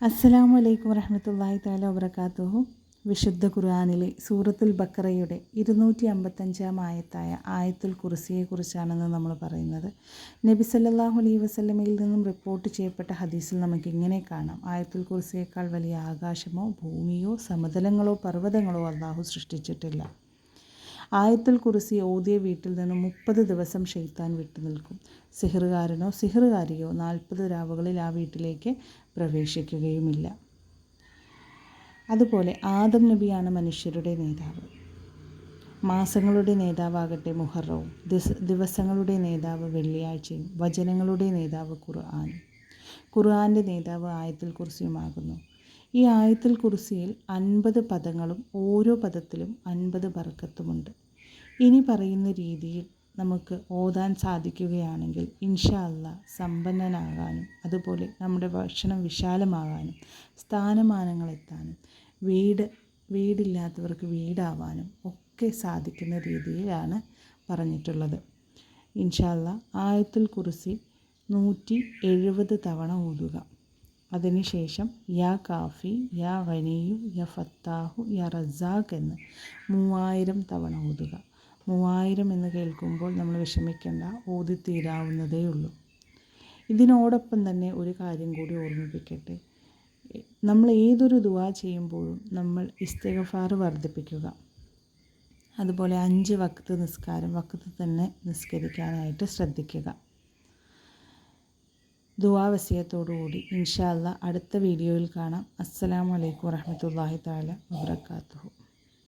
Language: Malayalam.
അസ്സലാമു അലൈക്കും വറഹമത്തല്ലാഹി താല വബർക്കാത്തുഹു വിശുദ്ധ ഖുർആാനിലെ സൂറത്തുൽ ബക്കറയുടെ ഇരുന്നൂറ്റി അമ്പത്തഞ്ചാം ആയത്തായ ആയത്തുൽ കുറിസിയെക്കുറിച്ചാണെന്ന് നമ്മൾ പറയുന്നത്. നബി സല്ലാഹു അലൈഹി വസ്ലമയിൽ നിന്നും റിപ്പോർട്ട് ചെയ്യപ്പെട്ട ഹദീസിൽ നമുക്ക് ഇങ്ങനെ കാണാം. ആയത്തുൽ കുറിസിയേക്കാൾ വലിയ ആകാശമോ ഭൂമിയോ സമതലങ്ങളോ പർവതങ്ങളോ അള്ളാഹു സൃഷ്ടിച്ചിട്ടില്ല. ആയത്തുൽ കുറിസി ഓതിയ വീട്ടിൽ നിന്ന് മുപ്പത് ദിവസം ഷെയ്ത്താൻ വിട്ടു നിൽക്കും. സിഹറുകാരനോ സിഹറുകാരിയോ നാൽപ്പത് രാവുകളിൽ ആ വീട്ടിലേക്ക് പ്രവേശിക്കുകയുമില്ല. അതുപോലെ ആദം നബിയാണ് മനുഷ്യരുടെ നേതാവ്. മാസങ്ങളുടെ നേതാവാകട്ടെ മുഹറവും ദിവസങ്ങളുടെ നേതാവ് വെള്ളിയാഴ്ചയും വചനങ്ങളുടെ നേതാവ് ഖുർആാനും. ഖുർആാന്റെ നേതാവ് ആയത്തിൽ കുർസിയുമാകുന്നു. ഈ ആയത്തിൽ കുറിസിയിൽ അൻപത് പദങ്ങളും ഓരോ പദത്തിലും അൻപത് ബർക്കത്തുമുണ്ട് ഇനി പറയുന്ന രീതിയിൽ നമുക്ക് ഓതാൻ സാധിക്കുകയാണെങ്കിൽ ഇൻഷാ അല്ല സമ്പന്നനാകാനും അതുപോലെ നമ്മുടെ ഭക്ഷണം വിശാലമാകാനും സ്ഥാനമാനങ്ങൾ എത്താനും വീട് വീടില്ലാത്തവർക്ക് വീടാവാനും ഒക്കെ സാധിക്കുന്ന രീതിയിലാണ് പറഞ്ഞിട്ടുള്ളത്. ഇൻഷാല്ല ആയത്തിൽ കുറിസി നൂറ്റി എഴുപത് തവണ ഓതുക. അതിനുശേഷം യാ കാഫി യാ വനിയു യ ഫത്താഹു യ റസാഖ് എന്ന് മൂവായിരം തവണ ഓതുക. മൂവായിരം എന്ന് കേൾക്കുമ്പോൾ നമ്മൾ വിഷമിക്കേണ്ട ഓതിത്തീരാവുന്നതേ ഉള്ളൂ. ഇതിനോടൊപ്പം തന്നെ ഒരു കാര്യം കൂടി ഓർമ്മിപ്പിക്കട്ടെ. നമ്മൾ ഏതൊരു ദുവാ ചെയ്യുമ്പോഴും നമ്മൾ ഇസ്തഗഫാർ വർദ്ധിപ്പിക്കുക. അതുപോലെ അഞ്ച് വക്ത് നിസ്കാരം വക്ത് തന്നെ നിസ്കരിക്കാനായിട്ട് ശ്രദ്ധിക്കുക. ദുവാവസ്യത്തോടുകൂടി ഇൻഷാല്ല അടുത്ത വീഡിയോയിൽ കാണാം. അസ്സലാമലൈക്കും വറഹമത്തല്ലാഹി താല വാബർക്കാത്തു